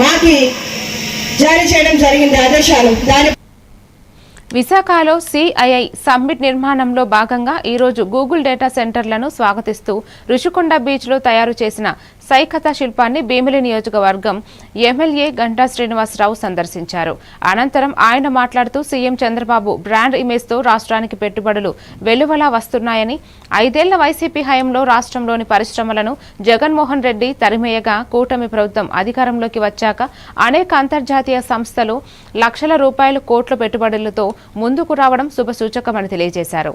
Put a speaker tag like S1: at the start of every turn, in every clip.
S1: మాకి జారీ చేయడం జరిగింది ఆదేశాలు. దాని
S2: విశాఖలో సిఐఐ సమ్మిట్ నిర్మాణంలో భాగంగా ఈరోజు గూగుల్ డేటా సెంటర్లను స్వాగతిస్తూ రుషికొండ బీచ్లో తయారు చేసిన సైకథ శిల్పాన్ని భీమిలి నియోజకవర్గం ఎమ్మెల్యే గంటా శ్రీనివాసరావు సందర్శించారు. అనంతరం ఆయన మాట్లాడుతూ సీఎం చంద్రబాబు బ్రాండ్ ఇమేజ్తో రాష్ట్రానికి పెట్టుబడులు వెలువలా వస్తున్నాయని ఐదేళ్ళ వైసీపీ హయాంలో రాష్ట్రంలోని పరిశ్రమలను జగన్మోహన్ రెడ్డి తరిమేయగా కూటమి ప్రభుత్వం అధికారంలోకి వచ్చాక అనేక అంతర్జాతీయ సంస్థలు లక్షల రూపాయలు కోట్ల పెట్టుబడులతో ముందుకు రావడం శుభసూచకమని తెలియజేశారు.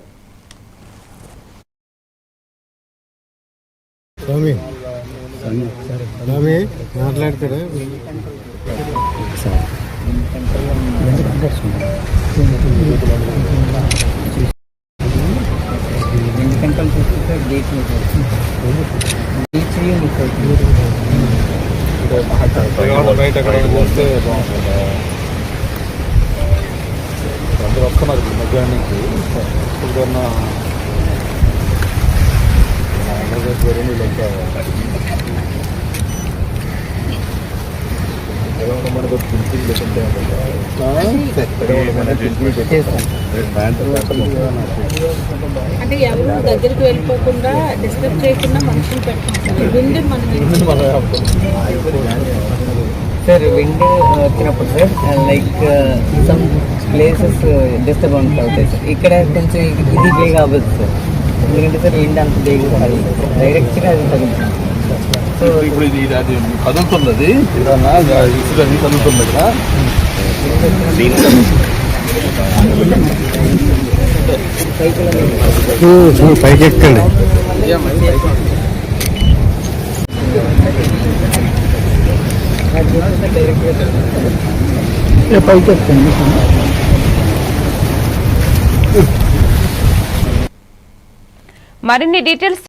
S3: స్వామి మాట్లాడతారా?
S4: చూస్తే బీచ్ బీచ్
S5: బయట పోస్తే బాగుంటుంది అందరూ వస్తున్నారు ఇప్పుడు మధ్యాహ్నం నుంచి ఆంధ్రప్రదేశ్ రెండు లెక్క
S6: అంటే ఎవరు దగ్గరికి వెళ్ళిపోకుండా డిస్టర్బ్ చేయకుండా మనుషులు పెట్టుకుంటారు విండ్ మనం
S4: సార్ విండ్ వచ్చినప్పుడు sir like some places disturbance అవుతాయి సార్. ఇక్కడ కొంచెం ఇది బేగ అవ్వదు సార్. ఎందుకంటే సార్ విండ్ అంత బేగ డైరెక్ట్గా అది తగ్గుతుంది
S5: ఇప్పుడు ఇది అది ఇదన్నా ఇసుక అది కదులుతుంది కదా.
S3: పైకి ఎక్కండి.
S4: పైకి వస్తుంది
S2: మరిన్ని డీటెయిల్స్